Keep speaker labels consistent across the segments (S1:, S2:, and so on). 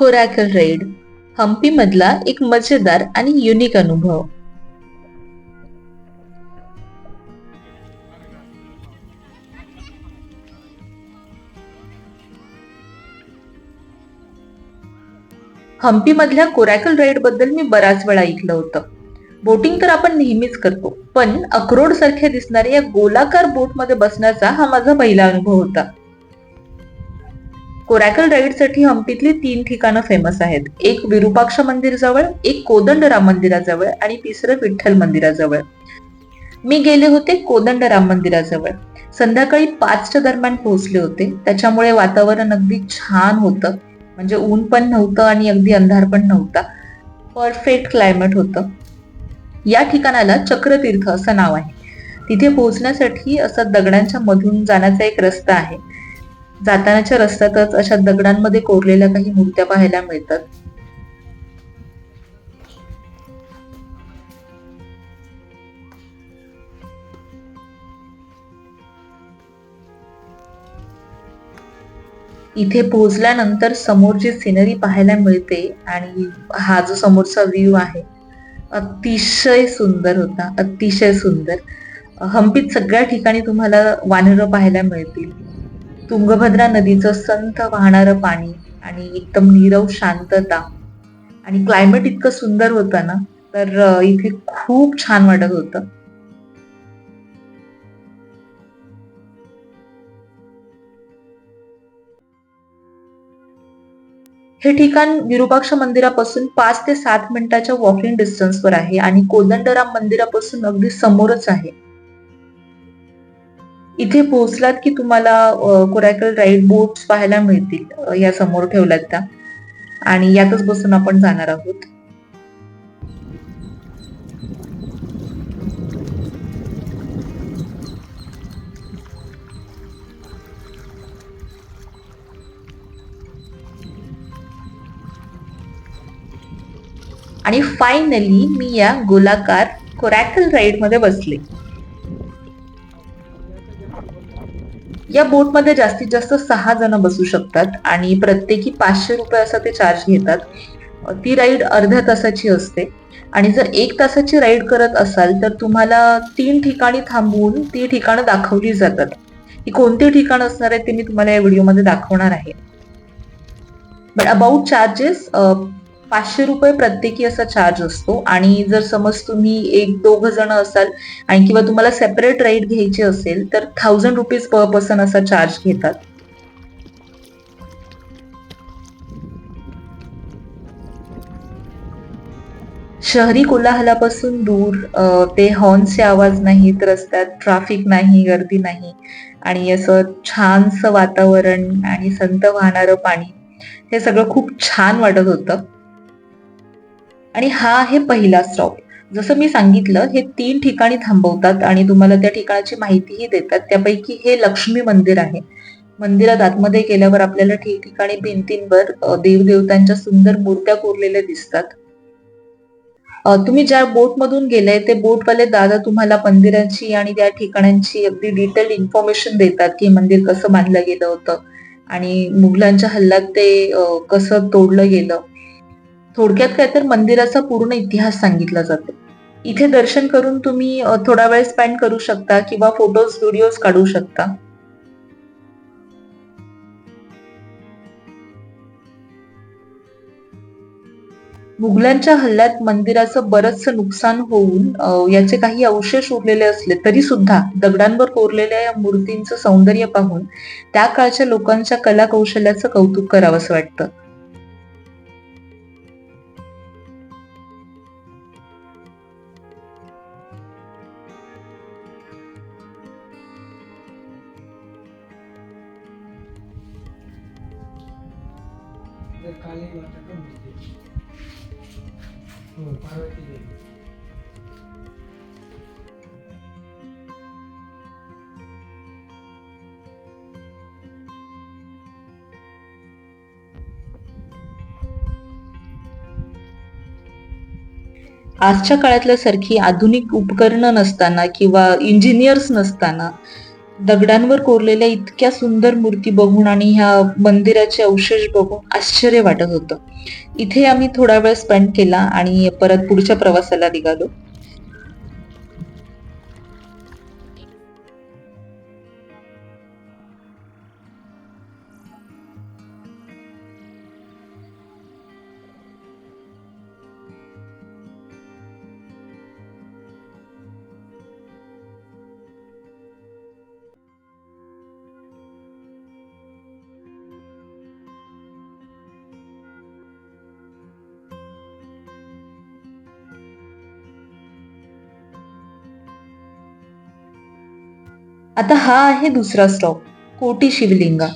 S1: कोरॅकल red Hampi मधला एक मजेदार आणि युनिक अनुभव. हम्पी मधल्या कोरॅकल राईडबद्दल मी बराच वेळा ऐकलं होतं. बोटिंग तर आपण नेहमीच करतो पण अक्रोड सारख्या दिसणाऱ्या या गोलाकार बोटमध्ये बसण्याचा हा माझा पहिला अनुभव होता. कोरॅकल राईडसाठी हम्पीतली तीन ठिकाणं फेमस आहेत. एक विरुपाक्ष मंदिर जवळ एक कोदंडराम मंदिराजवळ आणि तिसरं विठ्ठल मंदिराजवळ. मी गेले होते कोदंडराम मंदिराजवळ. संध्याकाळी पाचच्या दरम्यान पोहोचले होते. त्याच्यामुळे वातावरण अगदी छान होतं. म्हणजे ऊन पण नव्हतं आणि अगदी अंधार पण नव्हता. परफेक्ट क्लायमेट होतं. या ठिकाणाला चक्रतीर्थ असं नाव आहे. तिथे पोहोचण्यासाठी असं दगडांच्या मधून जाण्याचा एक रस्ता आहे. जातानाच्या रस्त्यातच अशा दगडांमध्ये कोरलेल्या काही मूर्त्या पाहायला मिळतात. इथे पोहोचल्यानंतर समोरची सिनरी पाहायला मिळते आणि हा जो समोरचा व्ह्यू आहे अतिशय सुंदर होता अतिशय सुंदर. हम्पीत सगळ्या ठिकाणी तुम्हाला वानरं पाहायला मिळतील. तुंगभद्रा नदीचं संथ वाहणारं पाणी आणि एकदम नीरव शांतता. आणि क्लायमेट इतकं सुंदर होतं ना तर इथे खूप छान वाटत होतं. हे ठिकाण विरूपाक्ष मंदिरापासून पाच ते सात मिनिटाच्या वॉकिंग डिस्टन्सवर आहे आणि कोदंडराम मंदिरापासून अगदी समोरच आहे. इथे पोहोचलात की तुम्हाला कोरॅकल राईड बोट्स पाहायला मिळतील या समोर ठेवल्यात त्या. आणि यातच बसून आपण जाणार आहोत. आणि फायनली मी या गोलाकार कोरॅकल राईडमध्ये बसले. या बोटमध्ये जास्तीत जास्त सहा जण बसू शकतात आणि प्रत्येकी पाचशे रुपये असा ते चार्ज घेतात. ती राईड अर्ध्या तासाची असते. आणि जर एक तासाची राईड करत असाल तर तुम्हाला तीन ठिकाणी थांबवून ती ठिकाणं दाखवली जातात. ही कोणती ठिकाण असणार आहे ते मी तुम्हाला या व्हिडिओमध्ये दाखवणार आहे. बट अबाउट चार्जेस पाचशे रुपये प्रत्येकी असा चार्ज असतो. आणि जर समज तुम्ही एक दोघ जण असाल आणि किंवा तुम्हाला सेपरेट राईड घ्यायची असेल तर थाउजंड रुपीज पर पर्सन असा चार्ज घेतात. शहरी कोलाहलापासून दूर ते हॉर्नचे आवाज नाहीत रस्त्यात ट्रॅफिक नाही गर्दी नाही. आणि असं छानसं वातावरण आणि संत वाहणारं पाणी हे सगळं खूप छान वाटत होतं. आणि हा आहे पहिला स्टॉप. जसं मी सांगितलं हे तीन ठिकाणी थांबवतात आणि तुम्हाला त्या ठिकाणाची माहितीही देतात. त्यापैकी हे लक्ष्मी मंदिर आहे. मंदिरात आतमध्ये गेल्यावर आपल्याला ठिकठिकाणी भिंतींवर देवदेवतांच्या सुंदर मूर्त्या कोरलेल्या दिसतात. तुम्ही ज्या बोट मधून गेलाय ते बोटवाले दादा तुम्हाला मंदिरांची आणि त्या ठिकाणांची अगदी डिटेल इन्फॉर्मेशन देतात की मंदिर कसं बांधलं गेलं होतं. आणि मुघलांच्या हल्ल्यात ते कसं तोडलं गेलं. थोडक्यात काय तर मंदिराचा पूर्ण इतिहास सांगितला जातो. इथे दर्शन करून तुम्ही थोडा वेळ स्पेंड करू शकता किंवा फोटोज व्हिडिओज काढू शकता. मुघलांच्या हल्ल्यात मंदिराचं बरचसं नुकसान होऊन याचे काही अवशेष उरलेले असले तरी सुद्धा दगडांवर कोरलेल्या या मूर्तींचं सौंदर्य पाहून त्या काळच्या लोकांच्या कला कौशल्याचं कौतुक करावंसं वाटतं.
S2: जर काली माता का मूर्ती हो पार्वती देवी.
S1: आजच्या काळातल्या सारखी आधुनिक उपकरणं नसताना किंवा इंजिनियर्स नसताना दगडांवर कोरलेल्या इतक्या सुंदर मूर्ती बघून आणि ह्या मंदिराचे अवशेष बघून आश्चर्य वाटत होतं. इथे आम्ही थोडा वेळ स्पेंड केला आणि परत पुढच्या प्रवासाला निघालो. आता हा आहे दुसरा स्टॉप कोटी शिवलिंगा.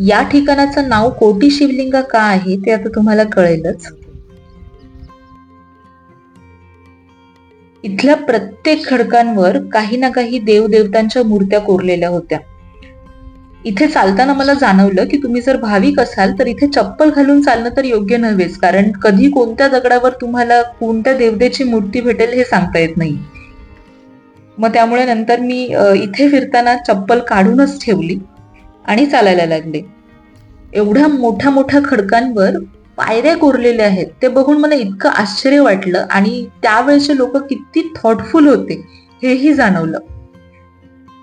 S1: या ठिकाणाचं नाव कोटी शिवलिंगा का आहे ते आता तुम्हाला कळेलच. इथल्या प्रत्येक खडकांवर काही ना काही देवदेवतांच्या मूर्त्या कोरलेल्या होत्या. इथे चालताना मला जाणवलं की तुम्ही जर भाविक असाल तर इथे चप्पल घालून चालणं तर योग्य नव्हेच. कारण कधी कोणत्या दगडावर तुम्हाला कोणत्या देवतेची मूर्ती भेटेल हे सांगता येत नाही. मग त्यामुळे नंतर मी इथे फिरताना चप्पल काढूनच ठेवली आणि चालायला लागले. एवढ्या मोठ्या मोठ्या खडकांवर पायऱ्या कोरलेल्या आहेत. ते बघून मला इतकं आश्चर्य वाटलं आणि त्यावेळेचे लोक किती थॉटफुल होते हेही जाणवलं.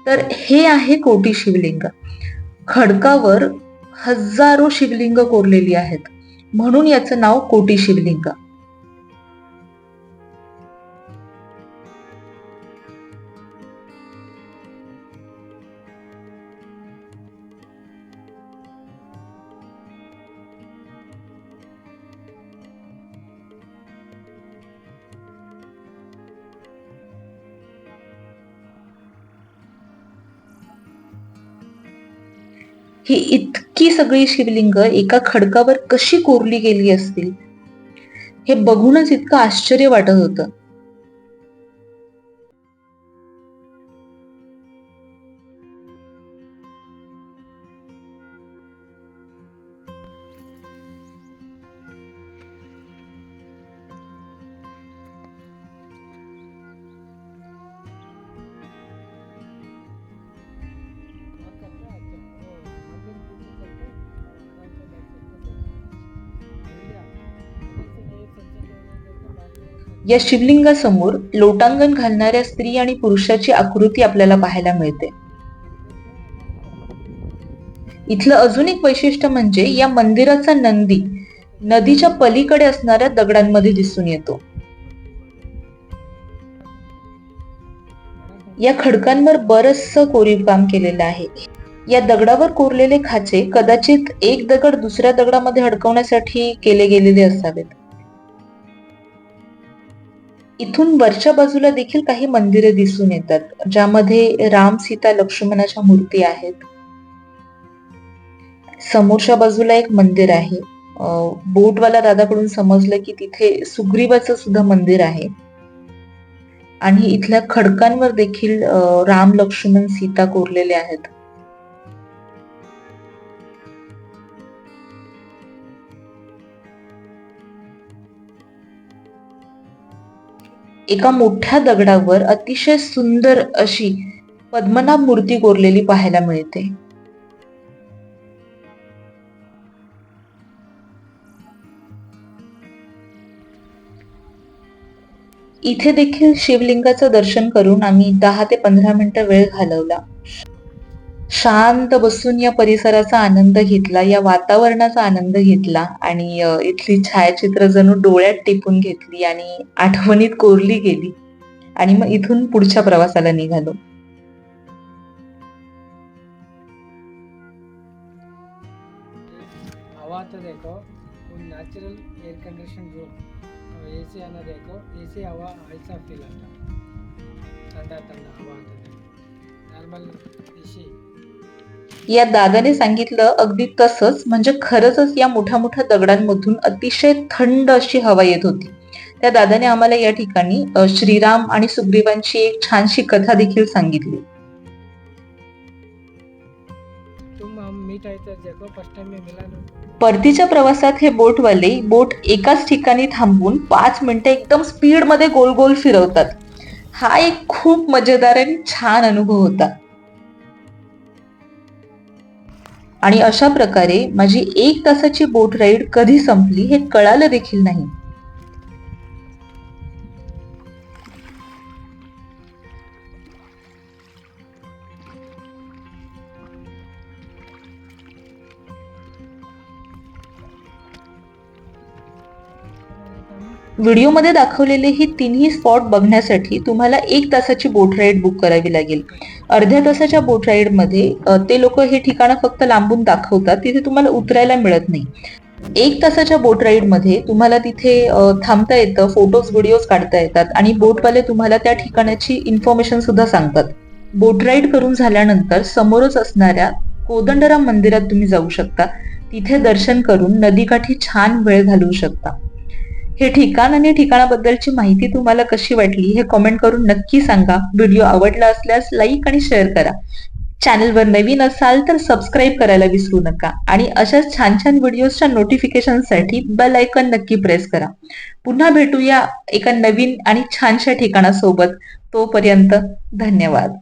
S1: तर हे आहे कोटी शिवलिंग. खडकावर हजारो शिवलिंग कोरलेली आहेत. म्हणून याचं नाव कोटी शिवलिंग. ही इतकी सगळी शिवलिंग एका खडकावर कशी कोरली गेली असतील? हे बघूनच इतकं आश्चर्य वाटत होतं. या शिवलिंगासमोर लोटांगण घालणाऱ्या स्त्री आणि पुरुषाची आकृती आपल्याला पाहायला मिळते. इथलं अजून एक वैशिष्ट्य म्हणजे या मंदिराचा नंदी नदीच्या पलीकडे असणाऱ्या दगडांमध्ये दिसून येतो. या खडकांवर बरचसं कोरीव काम केलेलं आहे. या दगडावर कोरलेले खाचे कदाचित एक दगड दुसऱ्या दगडामध्ये अडकवण्यासाठी केले गेलेले असावेत. इथून वरच्या बाजूला देखील काही मंदिरे दिसून येतात ज्यामध्ये राम सीता लक्ष्मणाच्या मूर्ती आहेत. समोरच्या बाजूला एक मंदिर आहे. बोटवाला दादाकडून समजलं की तिथे सुग्रीवाचं सुद्धा मंदिर आहे. आणि इथल्या खडकांवर देखील राम लक्ष्मण सीता कोरलेले आहेत. एका मोठ्या दगडावर अतिशय सुंदर अशी पद्मनाभ मूर्ती कोरलेली पाहायला मिळते. इथे देखील शिवलिंगाचं दर्शन करून आम्ही दहा ते पंधरा मिनिटं वेळ घालवला. शांत बसून या परिसराचा आनंद घेतला या वातावरणाचा आनंद घेतला आणि इथली छायाचित्र जणू डोळ्यात टिपून घेतली आणि आठवणीत कोरली गेली आणि मग इथून पुढच्या प्रवासाला निघालो.
S2: हवा तो देखो natural air condition room AC आना देखो एसी हवा ऐसा फील आता ठंडा ठंडा हवा आता नॉर्मल एसी
S1: या दादाने सांगितलं अगदी तसंच म्हणजे खरंच या मोठ्या मोठ्या दगडांमधून अतिशय थंड अशी हवा येत होती. त्या दादाने आम्हाला या ठिकाणी श्रीराम आणि सुग्रीवांची एक छानशी कथा देखील सांगितली. परतीच्या प्रवासात हे बोटवाले बोट एकाच ठिकाणी थांबून पाच मिनिटं एकदम स्पीडमध्ये गोल गोल फिरवतात. हा एक खूप मजेदार आणि छान अनुभव होता. आणि अशा प्रकारे माझी एक तासाची बोट राईड कधी संपली हे कळालं देखील नाही. व्हिडिओमध्ये दाखवलेले हे तिन्ही स्पॉट बघण्यासाठी तुम्हाला एक तासाची बोट राईड बुक करावी लागेल. अर्ध्या तासाच्या बोट राईडमध्ये ते लोक हे ठिकाणं फक्त लांबून दाखवतात तिथे तुम्हाला उतरायला मिळत नाही. एक तासाच्या बोट राईडमध्ये तुम्हाला तिथे थांबता येतं फोटोज व्हिडिओज काढता येतात आणि बोटवाले तुम्हाला त्या ठिकाणाची इन्फॉर्मेशन सुद्धा सांगतात. बोट राईड करून झाल्यानंतर समोरच असणाऱ्या कोदंडराम मंदिरात तुम्ही जाऊ शकता. तिथे दर्शन करून नदीकाठी छान वेळ घालवू शकता. हे ठिकाण आणि ठिकाणाबद्दलची माहिती तुम्हाला कशी वाटली हे कमेंट करून नक्की सांगा. व्हिडिओ आवडला असल्यास लाईक आणि शेअर करा. चॅनलवर नवीन असाल तर सबस्क्राईब करायला विसरू नका. आणि अशाच छान छान व्हिडिओजच्या नोटिफिकेशनसाठी बेल आयकन नक्की प्रेस करा. पुन्हा भेटूया एका नवीन आणि छानशा ठिकाणासोबत. तोपर्यंत धन्यवाद.